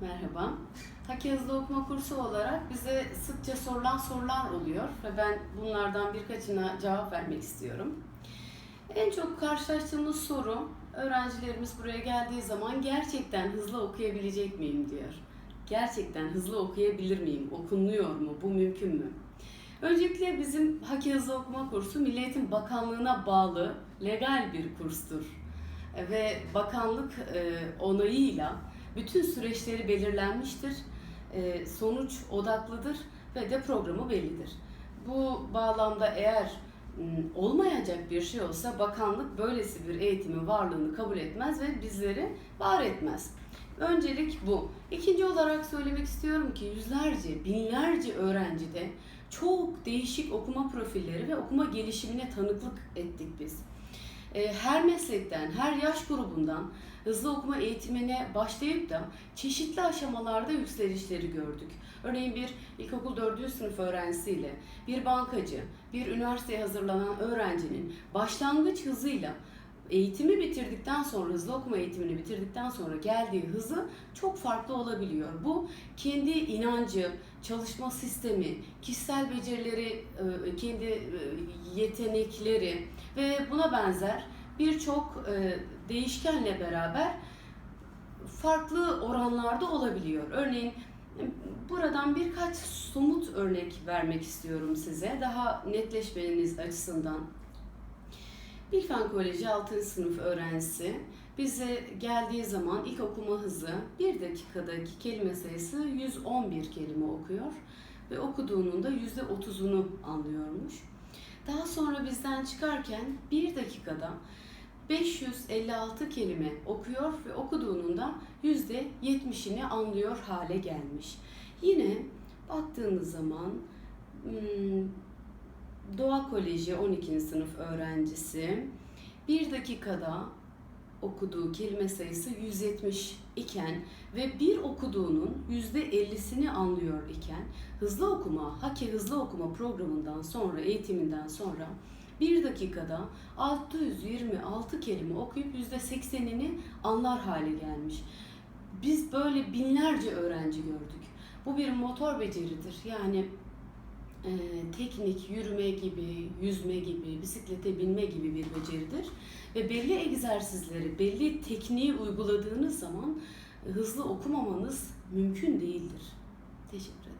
Merhaba. Haki Hızlı Okuma kursu olarak bize sıkça sorulan sorular oluyor ve ben bunlardan birkaçına cevap vermek istiyorum. En çok karşılaştığımız soru öğrencilerimiz buraya geldiği zaman gerçekten hızlı okuyabilecek miyim diyor. Gerçekten hızlı okuyabilir miyim? Okunuyor mu? Bu mümkün mü? Öncelikle bizim Haki Hızlı Okuma kursu Milli Eğitim Bakanlığı'na bağlı legal bir kurstur. Ve bakanlık e, onayıyla bütün süreçleri belirlenmiştir. E, sonuç odaklıdır ve de programı bellidir. Bu bağlamda eğer m, olmayacak bir şey olsa bakanlık böylesi bir eğitimin varlığını kabul etmez ve bizleri var etmez. Öncelik bu. İkinci olarak söylemek istiyorum ki yüzlerce, binlerce öğrencide çok değişik okuma profilleri ve okuma gelişimine tanıklık ettik biz. E, Her meslekten, her yaş grubundan hızlı okuma eğitimine başlayıp da çeşitli aşamalarda yükselişleri gördük. Örneğin bir ilkokul 4. sınıf öğrencisiyle bir bankacı, bir üniversiteye hazırlanan öğrencinin başlangıç hızıyla eğitimi bitirdikten sonra, hızlı okuma eğitimini bitirdikten sonra geldiği hızı çok farklı olabiliyor. Bu kendi inancı, çalışma sistemi, kişisel becerileri, e, kendi e, yetenekleri ve buna benzer birçok e, değişkenle beraber farklı oranlarda olabiliyor. Örneğin buradan birkaç somut örnek vermek istiyorum size daha netleşmeniz açısından. Bilfen Koleji 6. sınıf öğrencisi bize geldiği zaman ilk okuma hızı 1 dakikadaki kelime sayısı 111 kelime okuyor ve okuduğunun da %30'unu anlıyormuş. Daha sonra bizden çıkarken 1 dakikada 556 kelime okuyor ve okuduğunun da %70'ini anlıyor hale gelmiş. Yine baktığınız zaman hmm, Doğa Koleji 12. sınıf öğrencisi 1 dakikada okuduğu kelime sayısı 170 iken ve bir okuduğunun %50'sini anlıyor iken hızlı okuma, Haki hızlı okuma programından sonra, eğitiminden sonra bir dakikada 626 kelime okuyup %80'ini anlar hale gelmiş. Biz böyle binlerce öğrenci gördük. Bu bir motor beceridir. Yani e, teknik, yürüme gibi, yüzme gibi, bisiklete binme gibi bir beceridir. Ve belli egzersizleri, belli tekniği uyguladığınız zaman hızlı okumamanız mümkün değildir. Teşekkür ederim.